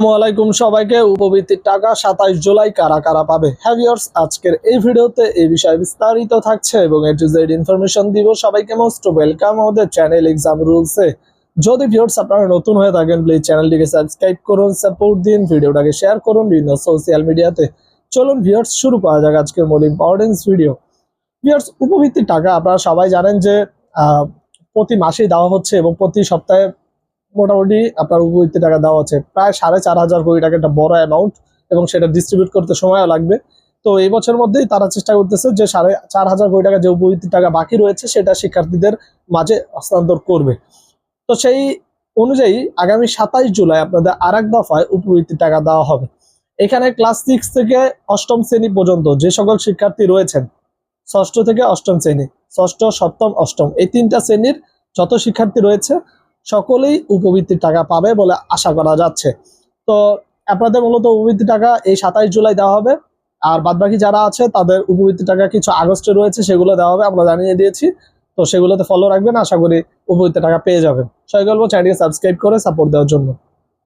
আসসালামাইকুম সবাইকে। উপবৃত্তির টাকা সাতাইশ জুলাই কারা কারা পাবে? হ্যাভিয়ার্স আজকের এই ভিডিওতে এই বিষয়ে বিস্তারিত থাকছে এবং এ জেড ইনফরমেশন দিব সবাইকে মোস্ট ওয়েলকাম আমাদের চ্যানেল এক্সাম রুলসে যদি ভিউয়ার্স আপনারা নতুন হয়ে থাকেন প্লিজ চ্যানেলটিকে সাবস্ক্রাইব করুন সাপোর্ট দিন, ভিডিওটাকে শেয়ার করুন বিভিন্ন সোশ্যাল মিডিয়াতে চলুন ভিউয়ার্স শুরু করা যাক আজকের মূল ইম্পর্টেন্স ভিডিও ভিউয়ার্স উপবৃত্তির টাকা, আপনারা সবাই জানেন যে প্রতি মাসেই দেওয়া হচ্ছে এবং প্রতি সপ্তাহে মোটামুটি আপনার উপবৃত্তি টাকা দেওয়া আছে। প্রায় সাড়ে চার হাজার কোটি টাকা একটা বড় অ্যামাউন্ট এবং সেটা ডিস্ট্রিবিউট করতে সময়ও লাগবে। তো এই বছরের মধ্যেই তারা চেষ্টা করতেছে যে সাড়ে চার হাজার কোটি টাকা যে উপবৃত্তির টাকা বাকি রয়েছে সেটা শিক্ষার্থীদের মাঝে হস্তান্তর করবে। তো সেই অনুযায়ী আগামী সাতাইশ জুলাই আপনাদের আর এক দফায় উপবৃত্তির টাকা দেওয়া হবে। এখানে ক্লাস সিক্স থেকে অষ্টম শ্রেণি পর্যন্ত যে সকল শিক্ষার্থী রয়েছেন, ষষ্ঠ থেকে অষ্টম শ্রেণি, ষষ্ঠ, সপ্তম, অষ্টম, এই তিনটা শ্রেণির যত শিক্ষার্থী রয়েছে সকলেই উপবৃত্তির টাকা পাবে বলে আশা করা যাচ্ছে। তো আপনাদের মূলত উপবৃত্তি টাকা এই সাতাইশ জুলাই দেওয়া হবে। আর বাদবাকি যারা আছে, তাদের উপবৃত্তি টাকা কিছু আগস্টে রয়েছে, সেগুলো দেওয়া হবে, আমরা জানিয়ে দিয়েছি। তো সেগুলোতে ফলো রাখবেন, আশা করি উপবৃত্তি টাকা পেয়ে যাবেন। সবাই বলব চ্যানেলকে সাবস্ক্রাইব করে সাপোর্ট দেওয়ার জন্য।